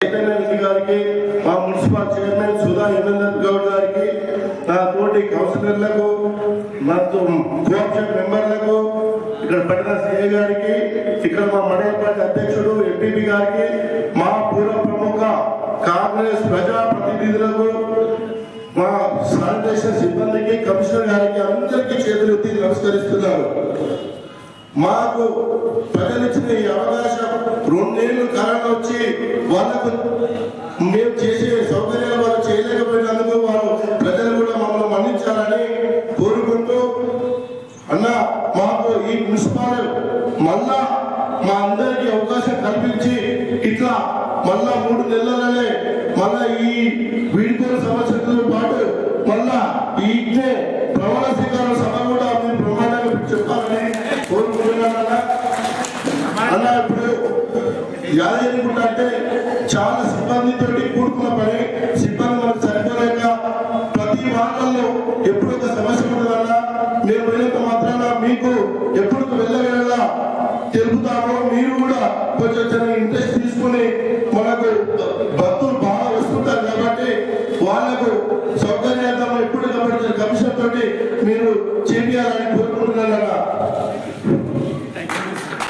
చైతన్య రెడ్డి గారికి మా municipal chairman Sudha Himender Goud గారికి నా తోటి కౌన్సిలర్లకు నా కోఆప్షన్ మెంబర్లకు ఇక్కడ పట్టిన సిఐ గారికి ఇక్కడ మా మండలపాటి అధ్యక్షుడు ఎంపీపీ గారికి మా పూర్వ ప్రముఖ కాంగ్రెస్ ప్రజా ప్రతినిధులకు మా శానిటేషన్ సిబ్బందికి కమిషనర్ గారికి అందరికీ చేతులు ఎత్తి నమస్కరిస్తున్నారు మాకు ప్రజలిచ్చిన ఈ అవకాశం రెండేళ్ళు కరోనా వచ్చి వాళ్ళకు మేము చేసే సౌకర్యాలు వాళ్ళు చేయలేకపోయినందుకు వారు ప్రజలు కూడా మమ్మల్ని మన్నించాలని కోరుకుంటూ అన్న మాకు ఈ మున్సిపాల్ మళ్ళా మా అందరికీ అవకాశం కల్పించి ఇట్లా మళ్ళా మూడు నెలలనే మళ్ళా ఈ వీడిపోయిన సమస్యలతో పాటు మళ్ళా ఈ ప్రమాణ స్వీకార సభ కూడా మీరు ప్రమాణంగా చెప్పాలని కోరుకుంటున్నానన్నా. అన్న ఇప్పుడు యాదగిరిగుట్ట అంటే చాలా సిబ్బందితో కూడుకున్న పని. సిబ్బంది మనకు సరిపోలేక ప్రతి వార్తల్లో ఎప్పుడైతే సమస్య ఉండదన్నా మీరు పోయినంత మాత్రాన మీకు ఎప్పుడు వెళ్ళవేళ తెలుపుతామో మీరు కూడా కొంచెం ఇంట్రెస్ట్ తీసుకుని మనకు భక్తులు బాగా వస్తుంటారు కాబట్టి వాళ్ళకు సౌకర్యార్థం ఎప్పుడు కమిషన్ తోటి